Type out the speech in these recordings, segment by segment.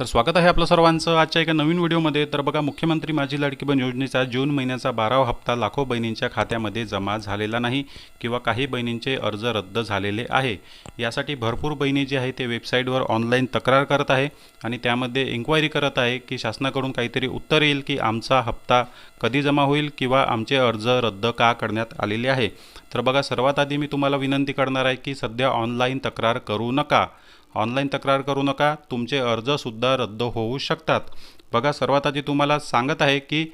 तर स्वागत आहे आपलं सर्वांचं. आजच्या एका नवीन व्हिडिओमध्ये. तर बघा मुख्यमंत्री माझी लाडकी बहीण योजनेचा जून महिन्याचा बारावा हप्ता लाखो बहिणींच्या खात्यामध्ये जमा झालेला नाही किंवा काही बहिणींचे अर्ज रद्द झालेले आहे. यासाठी भरपूर बहिणी जे आहे ते वेबसाईटवर ऑनलाईन तक्रार करत आहे आणि त्यामध्ये इन्क्वायरी करत आहे की शासनाकडून काहीतरी उत्तर येईल की आमचा हप्ता कधी जमा होईल किंवा आमचे अर्ज रद्द का करण्यात आलेले आहे. तर बघा सर्वात आधी मी तुम्हाला विनंती करणार आहे की सध्या ऑनलाईन तक्रार करू नका. ऑनलाईन तक्रार करू नका. तुमचे अर्जसुद्धा रद्द होऊ शकतात. बघा सर्वात आधी तुम्हाला सांगत आहे की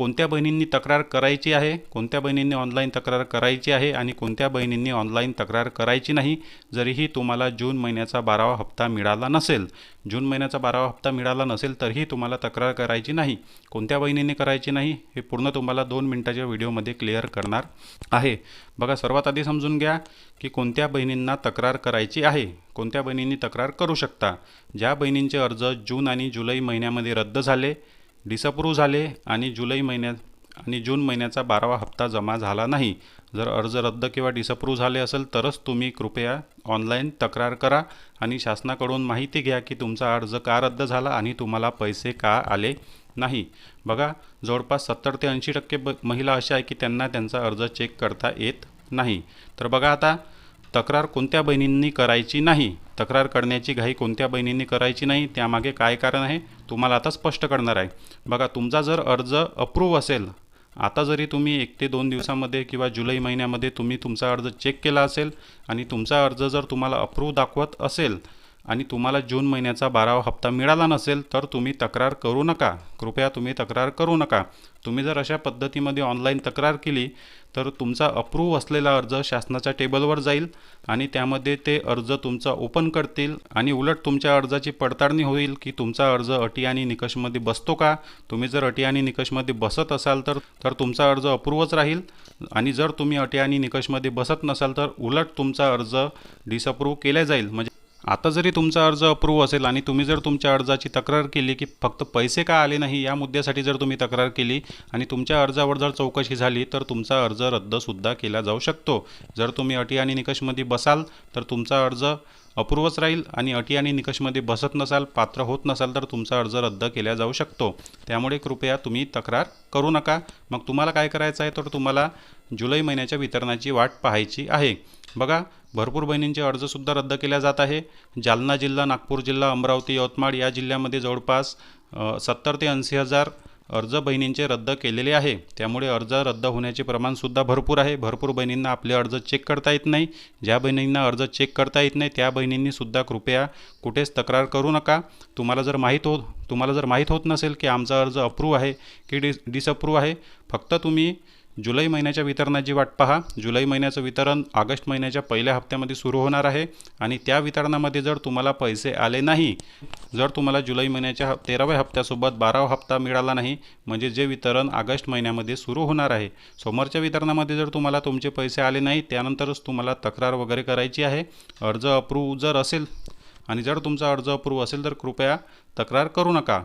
कोणत्या बहिणींनी तक्रार करायची आहे कोणत्या बहिणींनी ऑनलाईन तक्रार करायची आहे आणि कोणत्या बहिणींनी ऑनलाईन तक्रार करायची नाही जरीही तुम्हाला जून महिन्याचा बारावा हप्ता मिळाला नसेल जून महिन्याचा बारावा हप्ता मिळाला नसेल तरीही तुम्हाला तक्रार करायची नाही कोणत्या बहिणींनी करायची नाही हे पूर्ण तुम्हाला दोन मिनटाच्या व्हिडिओमध्ये क्लिअर करणार आहे. बघा सर्वात आधी समजून घ्या की कोणत्या बहिणींना तक्रार करायची आहे कोणत्या बहिणींनी तक्रार करू शकता. ज्या बहिणींचे अर्ज जून आणि जुलै महिन्यामध्ये रद्द झाले डिसअप्रूव्ह झाले आणि जुलै महिन्यात आणि जून महिन्याचा बारावा हप्ता जमा झाला नाही. जर अर्ज रद्द किंवा डिसअप्रूव्ह झाले असेल तरच तुम्ही कृपया ऑनलाईन तक्रार करा आणि शासनाकडून माहिती घ्या की तुमचा अर्ज का रद्द झाला आणि तुम्हाला पैसे का आले नाही. बघा जवळपास सत्तर ते ऐंशी टक्के ब महिला अशा आहे की त्यांना त्यांचा अर्ज चेक करता येत नाही. तर बघा आता तक्रार कोणत्या बहिणींनी करायची नाही? तक्रार करण्याची घाई कोणत्या बहिणींनी करायची नाही त्यामागे काय कारण आहे तुम्हाला आता स्पष्ट करणार आहे. बघा तुमचा जर अर्ज अप्रूव्ह असेल आता जरी तुम्ही एक ते दोन दिवसामध्ये किंवा जुलै महिन्यामध्ये तुम्ही तुमचा अर्ज चेक केला असेल आणि तुमचा अर्ज जर तुम्हाला अप्रूव्ह दाखवत असेल आणि तुम्हाला जून महिन्याचा बारावा हप्ता मिळाला नसेल तर तुम्ही तक्रार करू नका. कृपया तुम्ही तक्रार करू नका. तुम्ही जर अशा पद्धतीमध्ये ऑनलाईन तक्रार केली तर तुमचा अप्रूव्ह असलेला अर्ज शासनाच्या टेबलवर जाईल आणि त्यामध्ये ते अर्ज तुमचा ओपन करतील आणि उलट तुमच्या अर्जाची पडताळणी होईल की तुमचा अर्ज अटी आणि निकषमध्ये बसतो का? तुम्ही जर अटी आणि निकषमध्ये बसत असाल तर तर तुमचा अर्ज अप्रूव्हच राहील. आणि जर तुम्ही अटी आणि निकषमध्ये बसत नसाल तर उलट तुमचा अर्ज डिसअप्रूव्ह केला जाईल. म्हणजे आता जरी तुमचा अर्ज अप्रूव्ह असेल आणि तुम्ही जर तुमच्या अर्जाची तक्रार केली की फक्त पैसे का आले नाही या मुद्द्यासाठी जर तुम्ही तक्रार केली आणि तुमच्या अर्जावर जर चौकशी झाली तर तुमचा अर्ज रद्दसुद्धा केला जाऊ शकतो. जर तुम्ही अटी आणि निकषमध्ये बसाल तर तुमचा अर्ज अपूर्वच राहील आणि अटी आणि निकषमध्ये बसत नसाल पात्र होत नसाल तर तुमचा अर्ज रद्द केला जाऊ शकतो. त्यामुळे कृपया तुम्ही तक्रार करू नका. मग तुम्हाला काय करायचं आहे? तर तुम्हाला जुलै महिन्याच्या वितरणाची वाट पाहायची आहे. बघा भरपूर बहिणींचे अर्जसुद्धा रद्द केला जात आहे. जालना जिल्हा नागपूर जिल्हा अमरावती यवतमाळ या जिल्ह्यामध्ये जवळपास सत्तर ते ऐंशी हजार अर्ज बहिणींचे रद्द केलेले आहे. त्यामुळे अर्ज रद्द होण्याचे प्रमाणसुद्धा भरपूर आहे. भरपूर बहिणींना आपले अर्ज चेक करता येत नाही. ज्या बहिणींना अर्ज चेक करता येत नाही त्या बहिणींनीसुद्धा कृपया कुठेच तक्रार करू नका. तुम्हाला जर माहीत होत तुम्हाला जर माहीत होत नसेल की आमचा अर्ज अप्रूव्ह आहे की डिस डिसअप्रूव्ह आहे फक्त तुम्ही जुलै महिन्याच्या वितरणाची वाट पहा जुलै महिन्याचं वितरण ऑगस्ट महिन्याच्या पहिल्या हप्त्यामध्ये सुरू होणार आहे आणि त्या वितरणामध्ये जर तुम्हाला पैसे आले नाही जर तुम्हाला जुलै महिन्याच्या तेराव्या हप्त्यासोबत बारावा हप्ता मिळाला नाही म्हणजे जे वितरण ऑगस्ट महिन्यामध्ये सुरू होणार आहे समोरच्या वितरणामध्ये जर तुम्हाला तुमचे पैसे आले नाही त्यानंतरच तुम्हाला तक्रार वगैरे करायची आहे अर्ज अप्रूव्ह जर असेल आणि जर तुमचा अर्ज अप्रूव्ह असेल तर कृपया तक्रार करू नका.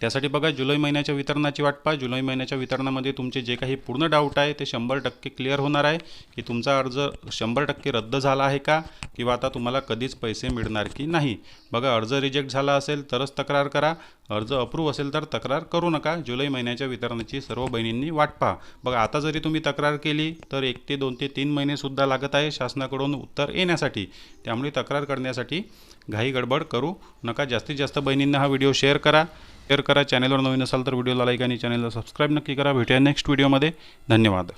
त्यासाठी बघा जुलै महिन्याच्या वितरणाची वाट पहा. जुलै महिन्याच्या वितरणामध्ये तुमचे जे काही पूर्ण डाऊट आहे ते शंभर टक्के क्लिअर होणार आहे. की तुमचा अर्ज शंभर टक्के रद्द झाला आहे का? किंवा आता तुम्हाला कधीच पैसे मिळणार की नाही? बघा अर्ज रिजेक्ट झाला असेल तरच तक्रार करा. अर्ज अप्रूव्ह असेल तर तक्रार करू नका. जुलै महिन्याच्या वितरणाची सर्व बहिणींनी वाट पहा. बघा आता जरी तुम्ही तक्रार केली तर एक ते दोन ते तीन महिनेसुद्धा लागत आहे शासनाकडून उत्तर येण्यासाठी. त्यामुळे तक्रार करण्यासाठी घाई गडबड करू नका. जास्तीत जास्त बहिणींना हा व्हिडिओ शेअर करा. शेअर करा. चॅनलवर नवीन असाल तर व्हिडिओला लाईक आणि चॅनलला सबस्क्राईब नक्की करा. भेटूया नेक्स्ट व्हिडिओमध्ये धन्यवाद.